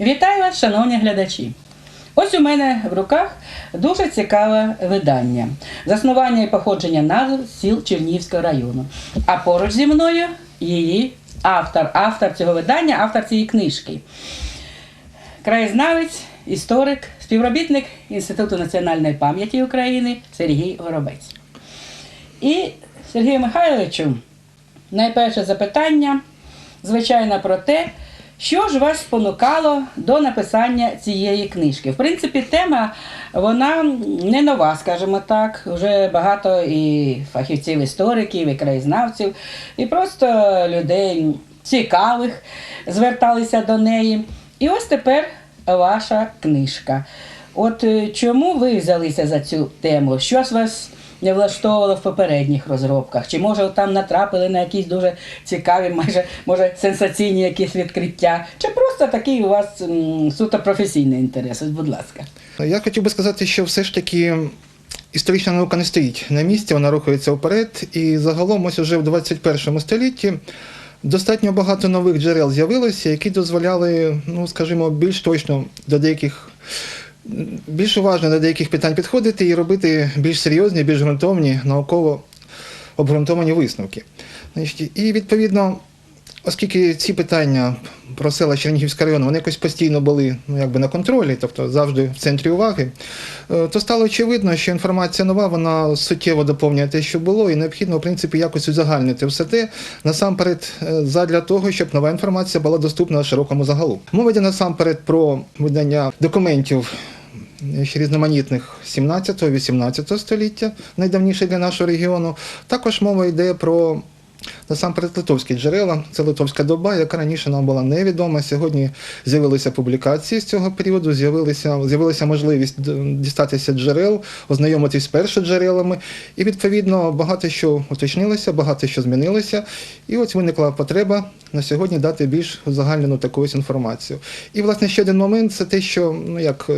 Вітаю вас, шановні глядачі! Ось у мене в руках дуже цікаве видання. Заснування і походження назв сіл Чернігівського району. А поруч зі мною її автор, автор цього видання, автор цієї книжки. Краєзнавець, історик, співробітник Інституту національної пам'яті України Сергій Горобець. І Сергію Михайловичу, найперше запитання, звичайно, про те, що ж вас спонукало до написання цієї книжки. В принципі, тема вона не нова, скажімо так. Вже багато і фахівців, істориків, і краєзнавців, і просто людей цікавих зверталися до неї. І ось тепер ваша книжка. От е, чому ви взялися за цю тему? Що вас не влаштовувало в попередніх розробках? Чи може там натрапили на якісь дуже цікаві, майже може сенсаційні якісь відкриття? Чи просто такий у вас суто професійний інтерес? Ось, Будь ласка. Я хотів би сказати, що все ж таки історична наука не стоїть на місці, вона рухається вперед. І загалом, ось уже в 21 столітті достатньо багато нових джерел з'явилося, які дозволяли, ну скажімо, більш точно до деяких. Більш уважно до деяких питань підходити і робити більш серйозні, більш ґрунтовні, науково обґрунтовані висновки. І відповідно, оскільки ці питання про села Чернігівського району вони якось постійно були ну, якби на контролі, тобто завжди в центрі уваги, е, то стало очевидно, що інформація нова, вона суттєво доповнює те, що було, і необхідно, в принципі, якось узагальнити все те, насамперед, е, задля того, щоб нова інформація була доступна широкому загалу. Мова йде насамперед про видання документів ще різноманітних 17-18 століття, найдавніше для нашого регіону. Також мова йде про насамперед литовські джерела. Це литовська доба, яка раніше нам була невідома. Сьогодні з'явилися публікації з цього періоду, з'явилася можливість дістатися джерел, ознайомитись з першоджерелами. І відповідно багато що уточнилося, багато що змінилося. І ось виникла потреба на сьогодні дати більш узагальнену таку ось інформацію. І, власне, ще один момент це те, що ну як.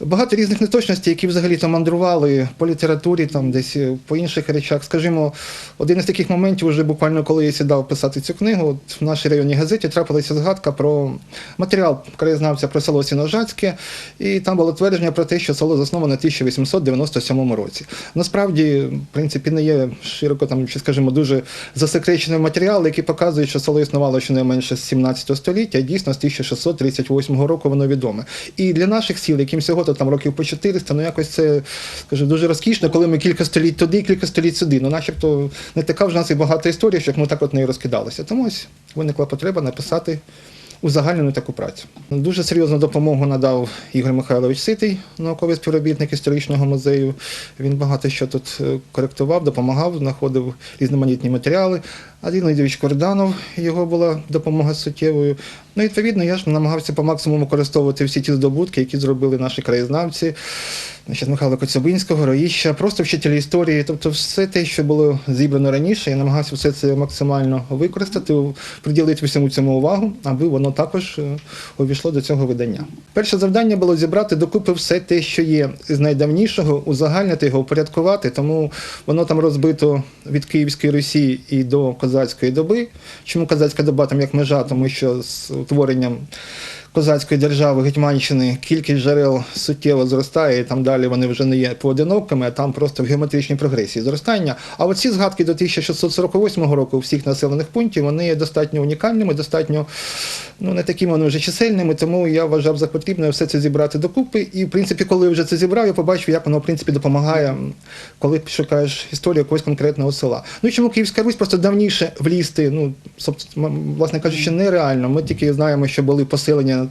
Багато різних неточностей, які взагалі там мандрували по літературі, там десь е, по інших речах. Скажімо, один із таких моментів, вже буквально коли я сідав писати цю книгу, от в нашій районній газеті трапилася згадка про матеріал краєзнавця про село Сіножацьке, і там було твердження про те, що село засноване в 1897 році. Насправді, в принципі, не є широко там, чи скажімо, дуже засекречений матеріал, який показує, що село існувало щонайменше з 17 століття, дійсно з 1638 року воно відоме. І для наших сіл, яким всього то там років по 400, ну якось це скажу, дуже розкішно, коли ми кілька століть туди, кілька століть сюди. Ну, начебто не така вже нас і багата історія, щоб ми так от не розкидалися. Тому ось виникла потреба написати узагальнену таку працю. Дуже серйозну допомогу надав Ігор Михайлович Ситий, науковий співробітник історичного музею. Він багато що тут е, коректував, допомагав, знаходив різноманітні матеріали. Адін Леонідович Корданов, його була допомога суттєвою. Ну, і, відповідно, я ж намагався по максимуму використовувати всі ті здобутки, які зробили наші краєзнавці. Значить, Михайла Коцюбинського, Роїща, просто вчителі історії, тобто все те, що було зібрано раніше, я намагався все це максимально використати, приділити всьому цьому увагу, аби воно також е, увійшло до цього видання. Перше завдання було зібрати докупи все те, що є з найдавнішого, узагальнити його, упорядкувати, тому воно там розбито від Київської Русі і до козацької доби. Чому козацька доба там як межа? Тому що з утворенням козацької держави Гетьманщини кількість джерел суттєво зростає, і там далі вони вже не є поодинокими, а там просто в геометричній прогресії зростання. А оці згадки до 1648 року всіх населених пунктів вони є достатньо унікальними, достатньо ну не такими вони вже чисельними, тому я вважав за потрібне все це зібрати докупи. І в принципі, коли вже це зібрав, я побачив, як воно в принципі допомагає, коли шукаєш історію якогось конкретного села. Ну чому Київська Русь просто давніше влізти, ну власне кажучи, нереально. Ми тільки знаємо, що були поселення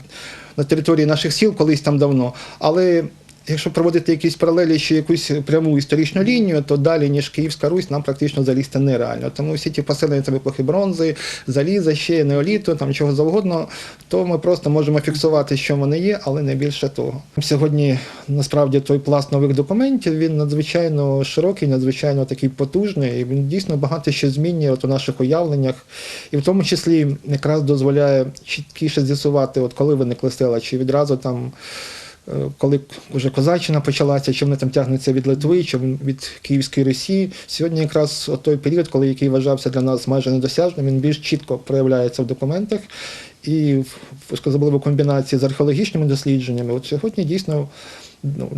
на території наших сіл колись там давно. Але якщо проводити якісь паралелі чи якусь пряму історичну лінію, то далі, ніж Київська Русь, нам практично залізти нереально. Тому всі ті поселення там епохи бронзи, заліза, ще неоліту, там чого завгодно, то ми просто можемо фіксувати, що вони є, але не більше того. Сьогодні насправді той пласт нових документів він надзвичайно широкий, надзвичайно такий потужний, і він дійсно багато що змінює от у наших уявленнях, і в тому числі якраз дозволяє чіткіше з'ясувати, от коли виникли села, чи відразу там коли вже Козаччина почалася, чи вони там тягнуться від Литви, чи від Київської Росії. Сьогодні якраз той період, коли який вважався для нас майже недосяжним, він більш чітко проявляється в документах. І в в комбінації з археологічними дослідженнями. От сьогодні дійсно ну,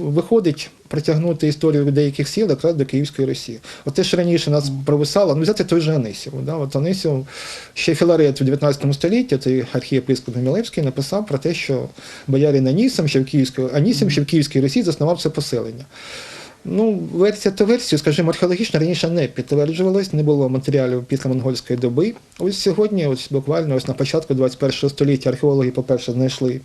виходить притягнути історію деяких сіл якраз до Київської Росії. От те, що раніше нас провисало, ну взяти той же Анисів. Да? От Анисів, ще Філарет у 19 столітті, цей архієпископ Мілевський, написав про те, що боярин Анісом, ще в Київській, Анісім, ще в Київській Росії заснував це поселення. Ну, версія то версію, скажімо, археологічно раніше не підтверджувалось, не було матеріалів після монгольської доби. Ось сьогодні, ось буквально ось на початку 21 століття археологи, по-перше, знайшли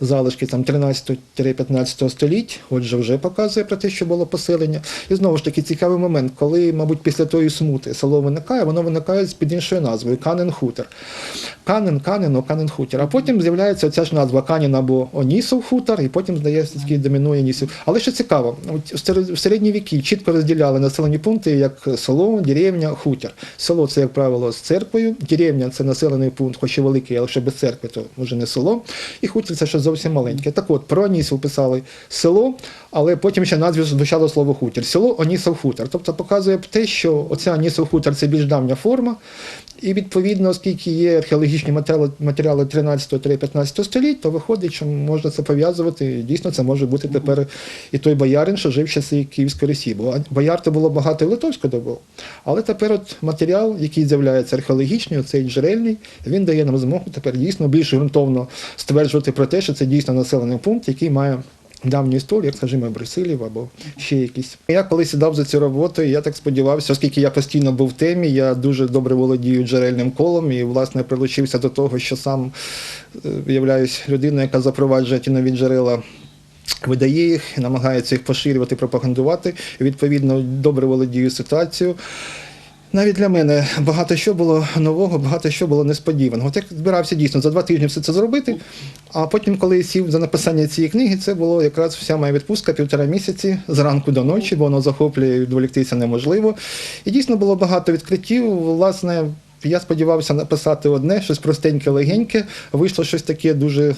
залишки там 13-15 століть, отже, вже показує про те, що було поселення. І знову ж таки цікавий момент, коли, мабуть, після тої смути село виникає, воно виникає під іншою назвою Канен Хутор. Канен, Канен, о, Канен Хутір. А потім з'являється оця ж назва Канін або Онісов хутор, і потім здається, домінує Онісів. Але що цікаво, серед- в середні віки чітко розділяли населені пункти як село, деревня, хутір. Село це, як правило, з церквою, деревня це населений пункт, хоч і великий, але ще без церкви, то вже не село. І хутір це щось зовсім маленьке. Так от, про Онісів писали село, але потім ще назві звучало слово хутір. Село Онісов хутор. Тобто показує те, що оця Онісов хутор це більш давня форма. І відповідно, оскільки є археологічні матеріали, матеріали 13-15 століть, то виходить, що можна це пов'язувати. Дійсно, це може бути тепер і той боярин, що жив в часи Київської Росії. Бо бояр то було багато Литовську добу. Але тепер от матеріал, який з'являється археологічний, цей джерельний, він дає нам змогу тепер дійсно більш ґрунтовно стверджувати про те, що це дійсно населений пункт, який має давню історію, як скажімо, Брюсилів або ще якісь. Я коли сідав за цю роботу, я так сподівався, оскільки я постійно був в темі, я дуже добре володію джерельним колом і, власне, прилучився до того, що сам е, являюсь людиною, яка запроваджує ті нові джерела. Видає їх, намагається їх поширювати, пропагандувати. Відповідно, добре володію ситуацією. Навіть для мене багато що було нового, багато що було несподіваного. От я збирався дійсно за два тижні все це зробити. А потім, коли я сів за написання цієї книги, це було якраз вся моя відпустка півтора місяці зранку до ночі, бо воно захоплює відволіктися неможливо. І дійсно було багато відкриттів. Власне, я сподівався написати одне, щось простеньке, легеньке. Вийшло щось таке дуже,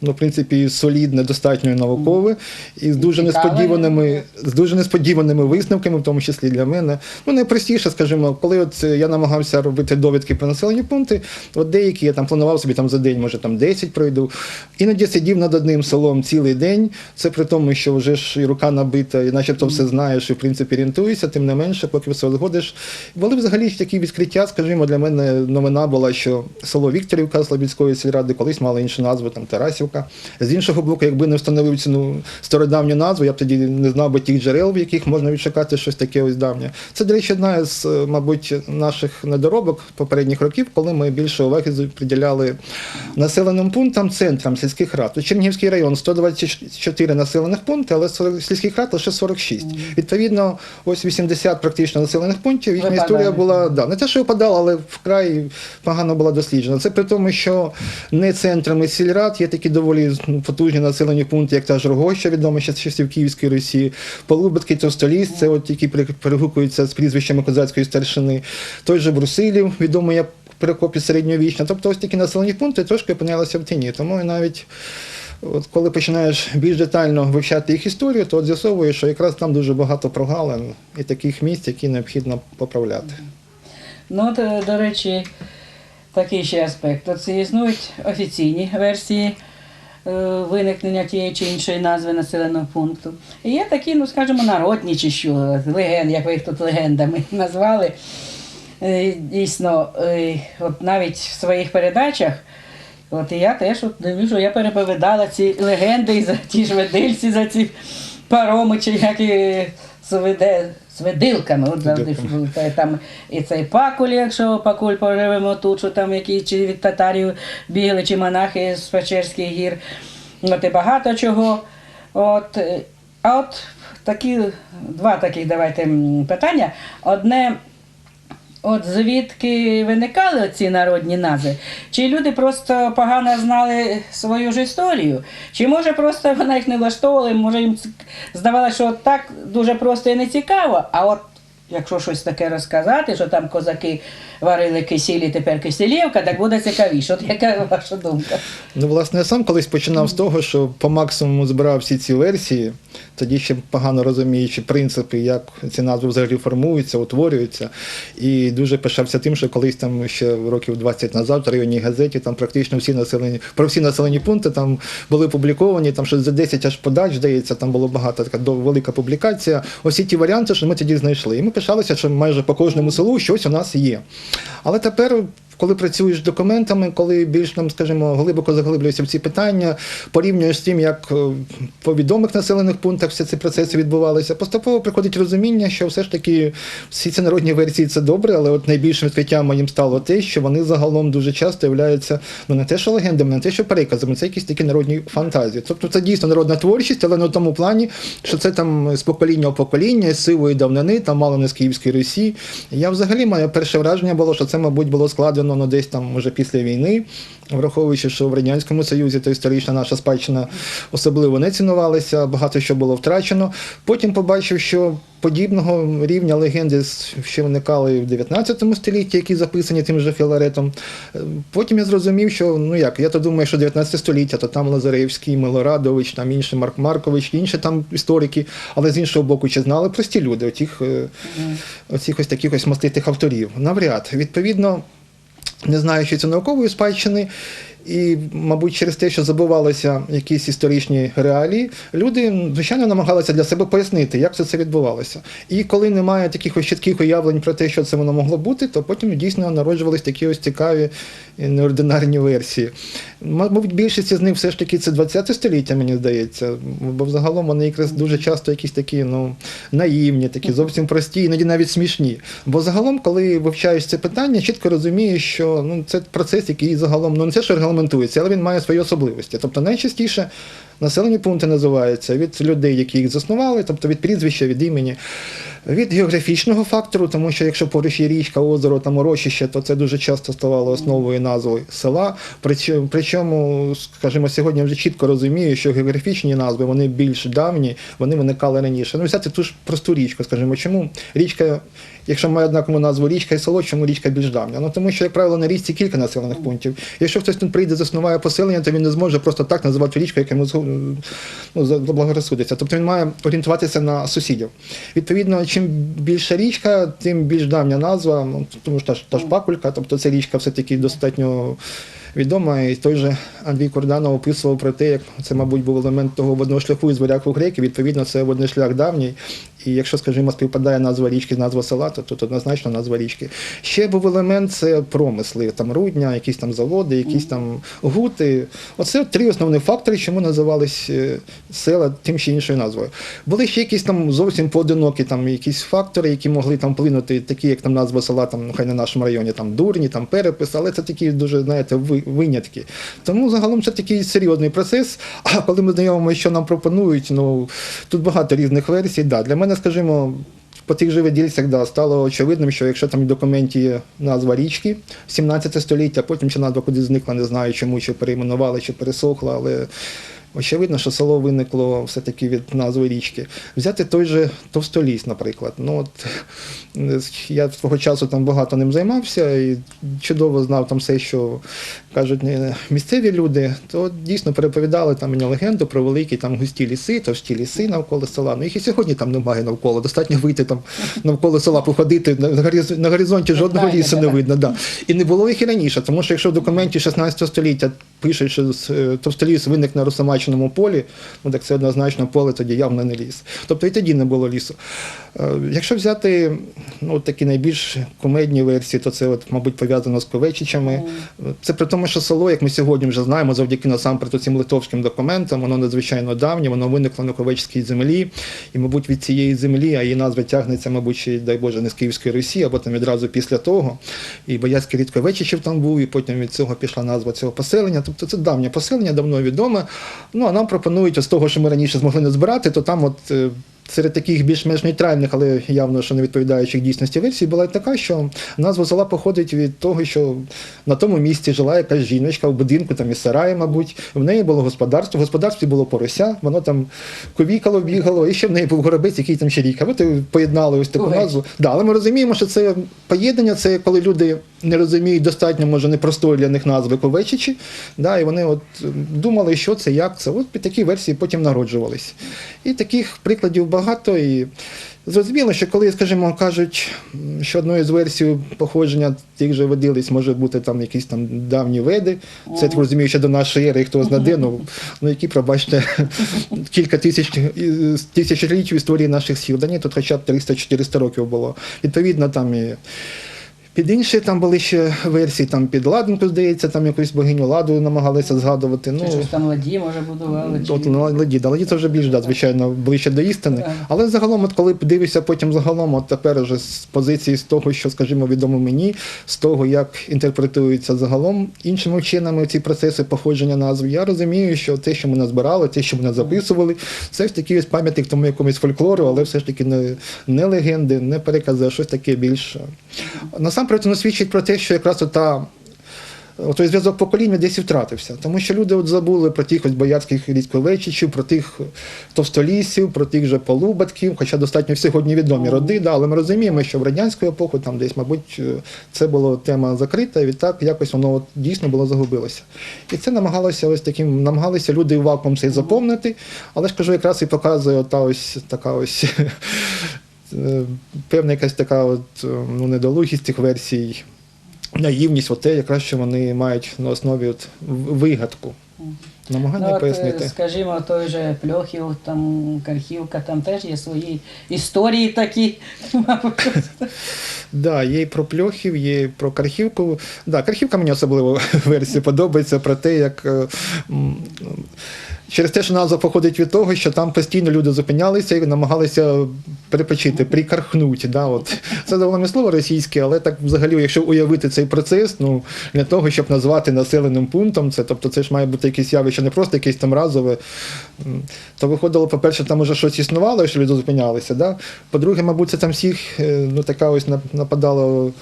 ну, в принципі, солідне, достатньо наукове, і з дуже несподіваними, з дуже несподіваними висновками, в тому числі для мене. Ну, найпростіше, скажімо, коли от е, я намагався робити довідки про населені пункти, от деякі я там планував собі там за день, може там 10 пройду. Іноді сидів над одним селом цілий день. Це при тому, що вже ж і рука набита, і начебто все знаєш, і в принципі орієнтуєшся, тим не менше, поки все згодиш. Були взагалі такі відкриття, скажімо, для мене новина була, що село Вікторівка Слобідської сільради колись мало іншу назву, там Тарасівка. З іншого боку, якби не встановив цю ну, стародавню назву, я б тоді не знав би тих джерел, в яких можна відшукати щось таке ось давнє. Це, до речі, одна з, е, мабуть, наших недоробок попередніх років, коли ми більше уваги з- приділяли населеним пунктам, центрам сільських рад. У Чернігівський район 124 населених пункти, але 40 сільських рад лише 46. Відповідно, ось 80 практично населених пунктів. Їхня історія була да, не те, що випадала, але вкрай погано була досліджена. Це при тому, що не центрами сільрад є такі доволі ну, потужні населені пункти, як та ж Рогоща, відома ще з часів Київської Росії, Полубитки, Товстоліс, це от які перегукуються з прізвищами козацької старшини, той же Брусилів, відомий як перекопі середньовічна. Тобто ось такі населені пункти трошки опинялися в тіні. Тому і навіть От коли починаєш більш детально вивчати їх історію, то з'ясовуєш, що якраз там дуже багато прогалин і таких місць, які необхідно поправляти. Ну, от, е, до речі, такий ще аспект. От існують офіційні версії е, виникнення тієї чи іншої назви населеного пункту. І є такі, ну скажімо, народні чи що, легенд, як ви їх тут легендами назвали. Е, Дійсно, от навіть в своїх передачах. От я теж от дивлюся, я переповідала ці легенди за ті ж ведильці, за ці пароми, чи свиде, видилками. От завжди там і цей пакуль, якщо пакуль поживемо тут, що там які чи від татарів бігли, чи монахи з Печерських гір. От і багато чого. От, е, а от такі, два таких давайте питання. Одне. От звідки виникали ці народні назви? Чи люди просто погано знали свою ж історію? Чи може просто вона їх не влаштовувала, може їм здавалося, що так дуже просто і не цікаво, а от якщо щось таке розказати, що там козаки варили кисілі, тепер киселівка, так буде цікавіше. От яка ваша думка? Ну, власне, я сам колись починав з того, що по максимуму збирав всі ці версії, тоді ще погано розуміючи принципи, як ці назви взагалі формуються, утворюються. І дуже пишався тим, що колись там ще років 20 назад в районній газеті там практично всі населені, про всі населені пункти там були публіковані, там щось за 10 аж подач, здається, там було багато така велика публікація. Усі ті варіанти, що ми тоді знайшли. І ми пишалися, що майже по кожному селу щось у нас є. Але тепер коли працюєш з документами, коли більш там, скажімо, глибоко заглиблюєшся в ці питання, порівнюєш з тим, як е, по відомих населених пунктах всі ці процеси відбувалися, поступово приходить розуміння, що все ж таки всі ці народні версії це добре, але от найбільшим відкриттям моїм стало те, що вони загалом дуже часто являються ну не те, що легендами, не те, що переказами, це якісь такі народні фантазії. Тобто це дійсно народна творчість, але в тому плані, що це там з покоління в покоління, з сивої давнини, там мало не з Київської Русі. Я взагалі моє перше враження було, що це, мабуть, було складено ну, десь там уже після війни, враховуючи, що в Радянському Союзі то історична наша спадщина особливо не цінувалася, багато що було втрачено. Потім побачив, що подібного рівня легенди ще виникали в 19 столітті, які записані тим же Філаретом. Потім я зрозумів, що ну як, я то думаю, що 19 століття, то там Лазаревський, Милорадович, там інші Марк Маркович, інші там історики, але з іншого боку, чи знали прості люди, отіх, е, оцих ось таких ось маститих авторів. Навряд. Відповідно, не знаючи це наукової спадщини, і, мабуть, через те, що забувалися якісь історичні реалії, люди, звичайно, намагалися для себе пояснити, як це, це відбувалося. І коли немає таких ось чітких уявлень про те, що це воно могло бути, то потім дійсно народжувались такі ось цікаві неординарні версії. Мабуть, більшість з них все ж таки це 20 століття, мені здається, бо взагалом вони якраз дуже часто якісь такі ну, наївні, такі зовсім прості, іноді навіть смішні. Бо загалом, коли вивчаєш це питання, чітко розумієш, що ну, це процес, який загалом ну, не те, що регламентується, але він має свої особливості. Тобто найчастіше населені пункти називаються від людей, які їх заснували, тобто від прізвища, від імені. Від географічного фактору, тому що якщо поруч є річка, озеро там урочище, то це дуже часто ставало основою назви села. Причому, скажімо, сьогодні вже чітко розумію, що географічні назви вони більш давні, вони виникали раніше. Ну, взяти ту ж просту річку, скажімо, чому річка, якщо має однакову назву річка і село, чому річка більш давня? Ну тому що, як правило, на річці кілька населених пунктів. Якщо хтось тут прийде, заснуває поселення, то він не зможе просто так називати річку, яка йому ну, заблагорозсудиться. Тобто він має орієнтуватися на сусідів. Відповідно, чим більша річка, тим більш давня назва, ну, тому що та ж, та ж пакулька, тобто ця річка все-таки достатньо відома. І той же Андрій Корданов описував про те, як це, мабуть, був елемент того водного шляху із варяг у греків. Відповідно, це водний шлях давній. І якщо, скажімо, співпадає назва річки з назва села, то тут однозначно назва річки. Ще був елемент це промисли, там рудня, якісь там заводи, якісь там гути. Оце три основні фактори, чому називались е, села тим чи іншою назвою. Були ще якісь там зовсім поодинокі там якісь фактори, які могли там вплинути, такі як там назва села, там, хай на нашому районі, там дурні, там перепис, але це такі дуже, знаєте, винятки. Тому загалом це такий серйозний процес. А коли ми знайомимося, що нам пропонують, ну тут багато різних версій. Да, для мене, скажімо, по тих же видільцях да, стало очевидним, що якщо там в документі є назва річки 17 століття, потім ця назва кудись зникла, не знаю чому, чи перейменували, чи пересохла, але очевидно, що село виникло все-таки від назви річки. Взяти той же Товстоліс, наприклад. Ну, от, я свого часу там багато ним займався і чудово знав там все, що кажуть місцеві люди, то дійсно переповідали там мені легенду про великі там густі ліси, товсті ліси навколо села. Ну їх і сьогодні там немає навколо. Достатньо вийти там навколо села, походити на горизонті, жодного лісу не видно. Да. І не було їх і раніше, тому що якщо в документі 16 століття пишуть, що е, товстоліс виник на розсамаченому полі, ну так це однозначно поле тоді явно не ліс. Тобто і тоді не було лісу. Е, Якщо взяти ну, такі найбільш кумедні версії, то це, от, мабуть, пов'язано з Ковечичами. Це при тому, що село, як ми сьогодні вже знаємо, завдяки насамперед цим литовським документам, воно надзвичайно давнє, воно виникло на Ковечській землі. І, мабуть, від цієї землі, а її назва тягнеться, мабуть, ще, дай Боже, не з Київської Русі, або там відразу після того. І Бояцький рід Ковечичів там був, і потім від цього пішла назва цього поселення. Тобто це давнє поселення, давно відоме. Ну а нам пропонують з того, що ми раніше змогли не збирати, то там от. Серед таких більш-менш нейтральних, але явно що не відповідаючих дійсності версій, була така, що назва села походить від того, що на тому місці жила якась жіночка в будинку, там із сараї, мабуть. В неї було господарство. В господарстві було порося, воно там ковікало, бігало, і ще в неї був горобець, який там ще рік. А от поєднали ось таку назву. Да, але ми розуміємо, що це поєднання, це коли люди не розуміють достатньо, може, непростої для них назви ковечичі. Да, і вони от думали, що це, як це. От під такі версії потім народжувались. І таких прикладів багато. І зрозуміло, що коли, скажімо, кажуть, що одною з версій походження тих же водились, може бути там якісь там давні веди. Це я так розумію, ще до нашої ери, хто знаде, ну, ну які, пробачте, кілька тисяч тисячоліть в історії наших сіл. Да ні, тут хоча б 300-400 років було. Відповідно, там і під інші там були ще версії, там під Ладенку, здається, там якусь богиню ладу намагалися згадувати. Чи Ну, щось там ладі, може, будували. Чи... От на Ладі, да, Ладі це вже більш, да, звичайно, ближче до істини. Але загалом, от коли дивишся потім загалом, от тепер вже з позиції з того, що, скажімо, відомо мені, з того, як інтерпретуються загалом іншими вченими ці процеси походження назв, я розумію, що те, що ми назбирали, те, що ми записували, це ж такий ось пам'ятник тому якомусь фольклору, але все ж таки не, не легенди, не перекази, а щось таке більше. Насамперед, воно свідчить про те, що якраз ота той зв'язок покоління десь і втратився. Тому що люди от забули про тих ось боярських рідковечичів, про тих товстолісів, про тих же полубатків, хоча достатньо сьогодні відомі роди, да, але ми розуміємо, що в радянську епоху там десь, мабуть, це була тема закрита, і відтак якось воно от дійсно було загубилося. І це намагалося ось таким, намагалися люди вакуум цей заповнити, але ж кажу, якраз і показує та ось така ось. Е, Певна якась така от, е, ну, недолугість цих версій, наївність, от те, якраз що вони мають на основі от вигадку. Намагання Ну, от, е, пояснити. скажімо, той же Пльохів, там Кархівка, там теж є свої історії такі. мабуть. Да, є і про пльохів, є і про Кархівку. Да, Кархівка мені особливо версія подобається про те, як. Через те, що назва походить від того, що там постійно люди зупинялися і намагалися перепочити, прикархнути. Да, от. Це доволі слово російське, але так взагалі, якщо уявити цей процес, ну для того, щоб назвати населеним пунктом, це тобто це ж має бути якесь явище, не просто якесь там разове. То виходило, по-перше, там уже щось існувало, що люди зупинялися. Да? По-друге, мабуть, це там всіх е, ну, така ось нап- нападала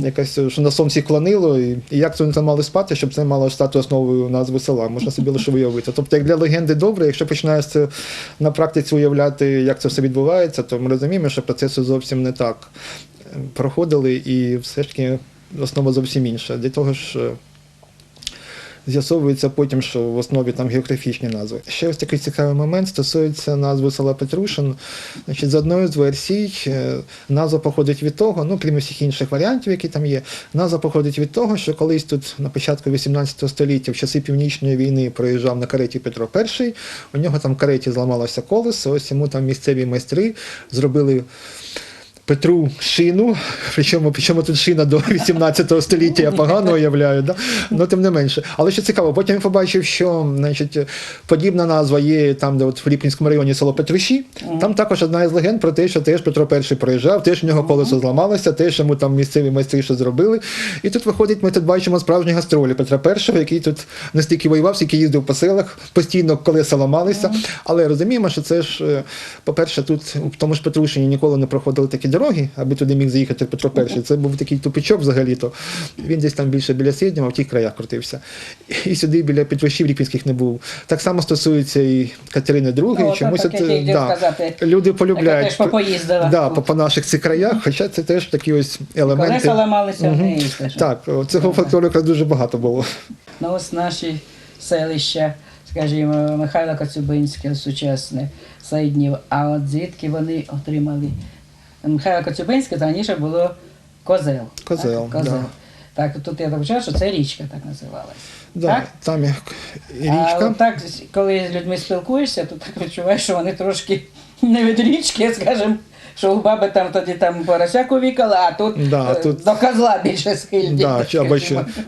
якась, що на сон всіх клонило, і, і як це вони там мали спати, щоб це мало стати основою назви села. Можна собі лише уявити. Тобто, як для легенди добре, якщо починаєш це на практиці уявляти, як це все відбувається, то ми розуміємо, що процеси зовсім не так е, проходили, і все ж таки основа зовсім інша. Для того ж. З'ясовується потім, що в основі там географічні назви. Ще ось такий цікавий момент стосується назви села Петрушин. Значить, за одною з версій, е, назва походить від того, ну крім усіх інших варіантів, які там є, назва походить від того, що колись тут на початку 18 століття, в часи Північної війни, проїжджав на кареті Петро І, у нього там в кареті зламалося колесо, ось йому там місцеві майстри зробили. Петру шину, причому, причому тут шина до 18 століття я погано уявляю, да? ну тим не менше. Але що цікаво, потім я побачив, що значить, подібна назва є там, де от в Ліпінському районі село Петруші. Там також одна із легенд про те, що теж Петро І проїжджав, теж в нього колесо зламалося, теж йому там місцеві майстри що зробили. І тут виходить, ми тут бачимо справжні гастролі Петра І, який тут не стільки воював, скільки їздив по селах, постійно колеса ламалися. Але розуміємо, що це ж, е, по-перше, тут в тому ж Петрушині ніколи не проходили такі дороги, аби туди міг заїхати Петро І. Це був такий тупичок взагалі-то. Він десь там більше біля Сіднього, в тих краях крутився. І сюди біля Петрушів Ліпінських не був. Так само стосується і Катерини II. Ну, Чомусь так, от, да, люди полюбляють. теж попоїздила. Да, по, по наших цих краях, хоча це теж такі ось елементи. Колеса ламалися в неї. теж. Так, о, цього фольклору якраз дуже багато було. Ну, ось наші селища, скажімо, Михайло Коцюбинське, сучасне, Сайднів. А от звідки вони отримали? Михайло Коцюбинський це раніше було Козел. Козел, Так, Козел. да. Так, тут я почав, що це річка так називалась. Да, Так? Там як річка. А так, коли з людьми спілкуєшся, то так відчуваєш, що вони трошки не від річки, скажімо, що у баби там тоді там порося кувікала, а тут, Да, е, тут- до козла більше схильні. Да, чи або,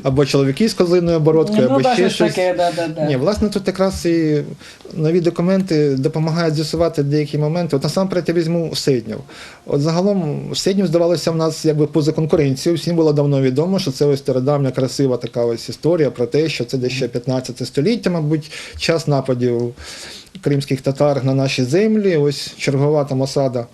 або чоловіки з козлиною бородкою, Ну, або ще щось таке, да, да, да. Ні, власне, тут якраз і нові документи допомагають з'ясувати деякі моменти. От насамперед я візьму Сиднів. От загалом Сиднів здавалося в нас якби поза конкуренцією. Всім було давно відомо, що це ось стародавня красива така ось історія про те, що це ще 15 століття, мабуть, час нападів кримських татар на наші землі. Ось чергова там осада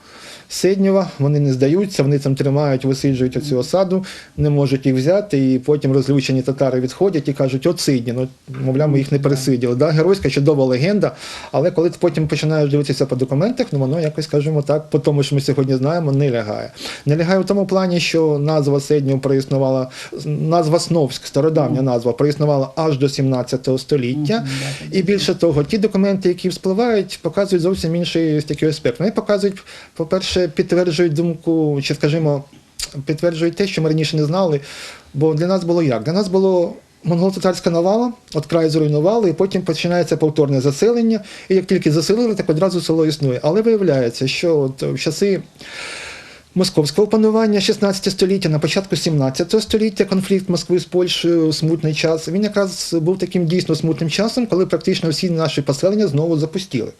Седнєва. Вони не здаються, вони там тримають, висиджують оцю осаду, не можуть їх взяти, і потім розлючені татари відходять і кажуть, от Сидні, ну, мовляв, ми їх не пересиділи. Да, геройська чудова легенда, але коли ти потім починаєш дивитися по документах, ну воно якось, скажімо так, по тому, що ми сьогодні знаємо, не лягає. Не лягає в тому плані, що назва Седнів проіснувала, назва Сновськ, стародавня назва, проіснувала аж до 17 століття. І більше того, ті документи, які вспливають, показують зовсім інший такий аспект. Вони показують, по-перше, підтверджують думку, чи, скажімо, підтверджують те, що ми раніше не знали. Бо для нас було як? Для нас було монголо-татарська навала, от край зруйнували, і потім починається повторне заселення. І як тільки заселили, так одразу село існує. Але виявляється, що от в часи. Московського панування 16 століття, на початку 17 століття конфлікт Москви з Польщею, смутний час. Він якраз був таким дійсно смутним часом, коли практично всі наші поселення знову запустіли.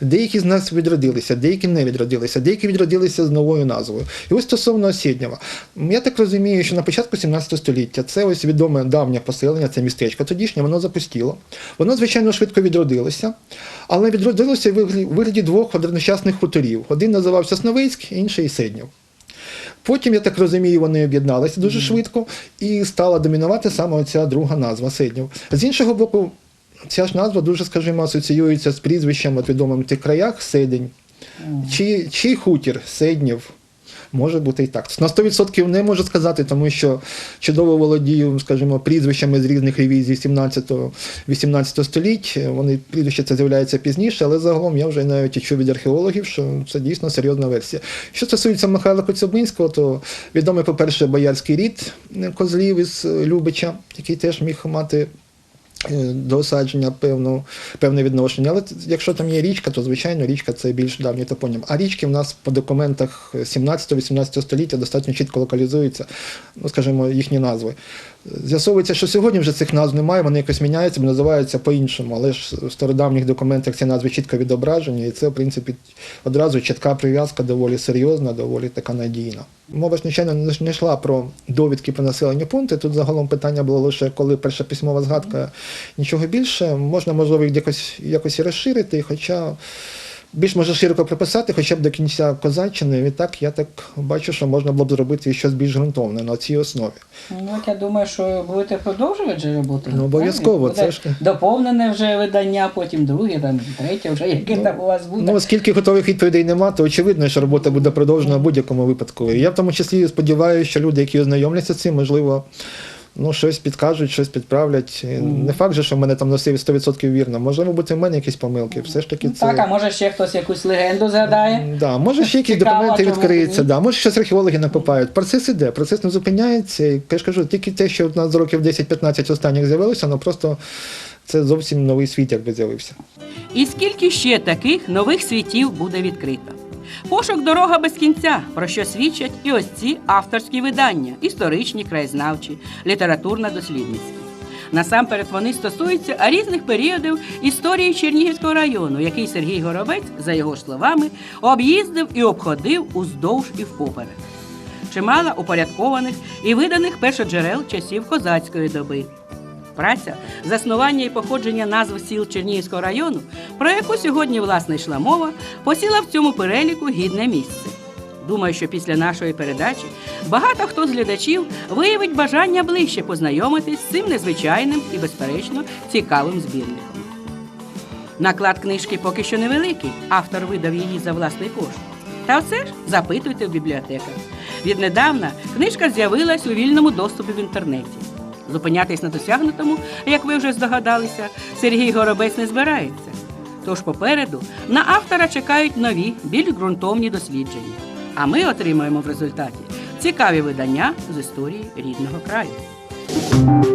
Деякі з нас відродилися, деякі не відродилися, деякі відродилися з новою назвою. І ось стосовно Осіднєва. Я так розумію, що на початку 17 століття це ось відоме давнє поселення, це містечко тодішнє, воно запустіло. Воно, звичайно, швидко відродилося, але відродилося в вигляді двох одночасних хуторів. Один називався Сновицьк, інший Сиднів. Потім, я так розумію, вони об'єдналися дуже швидко і стала домінувати саме ця друга назва Сиднів. З іншого боку, ця ж назва дуже, скажімо, асоціюється з прізвищем от відомим в тих краях Сидень, Чи, чи хутір Седнів. Може бути і так. На 100% не можу сказати, тому що чудово володію, скажімо, прізвищами з різних ревізій 17-18 століть. Вони прізвища це з'являється пізніше, але загалом я вже навіть чув від археологів, що це дійсно серйозна версія. Що стосується Михайла Коцюбинського, то відомий, по-перше, боярський рід козлів із Любича, який теж міг мати е, до осадження певну, певне відношення. Але якщо там є річка, то звичайно річка це більш давній топонім. А річки в нас по документах 17-18 століття достатньо чітко локалізуються, ну скажімо, їхні назви. З'ясовується, що сьогодні вже цих назв немає, вони якось міняються, бо називаються по-іншому. Але ж в стародавніх документах ці назви чітко відображені, і це, в принципі, одразу чітка прив'язка доволі серйозна, доволі така надійна. Мова ж, звичайно, не йшла про довідки про населені пункти. Тут загалом питання було лише коли перша письмова згадка, нічого більше. Можна, можливо, якось, якось і розширити, хоча більш може широко приписати, хоча б до кінця козаччини. Відтак я так бачу, що можна було б зробити щось більш ґрунтовне на цій основі. Ну, от я думаю, що будете продовжувати же роботу. Ну, обов'язково, це ж- доповнене вже видання, потім друге, там третє, вже яке там у вас буде. Ну, оскільки готових відповідей немає, то очевидно, що робота буде продовжена в будь-якому випадку. Я в тому числі сподіваюся, що люди, які ознайомляться з цим, можливо, ну, щось підкажуть, щось підправлять. Не факт же, що в мене там на все 100% вірно. Можливо, бути в мене якісь помилки. Все ж таки Ну, це. Так, а може ще хтось якусь легенду згадає? Да, може ще якісь Цікаво, документи чому відкриються, ні? да, може щось археологи накопають. Процес іде, процес не зупиняється. І я ж кажу, тільки те, що в нас з років 10-15 останніх з'явилося, ну просто це зовсім новий світ, якби з'явився. І скільки ще таких нових світів буде відкрито? Пошук дорога без кінця, про що свідчать і ось ці авторські видання, історичні, краєзнавчі, літературно-дослідницькі. Насамперед вони стосуються різних періодів історії Чернігівського району, який Сергій Горобець, за його словами, об'їздив і обходив уздовж і впоперек. Чимало упорядкованих і виданих першоджерел часів козацької доби. Праця, заснування і походження назв сіл Чернігівського району, про яку сьогодні власне йшла мова, посіла в цьому переліку гідне місце. Думаю, що після нашої передачі багато хто з глядачів виявить бажання ближче познайомитись з цим незвичайним і, безперечно, цікавим збірником. Наклад книжки поки що невеликий, автор видав її за власний кошт. Та все ж запитуйте в бібліотеках. Віднедавна книжка з'явилась у вільному доступі в інтернеті. Зупинятись на досягнутому, як ви вже здогадалися, Сергій Горобець не збирається. Тож попереду на автора чекають нові, більш ґрунтовні дослідження. А ми отримаємо в результаті цікаві видання з історії рідного краю.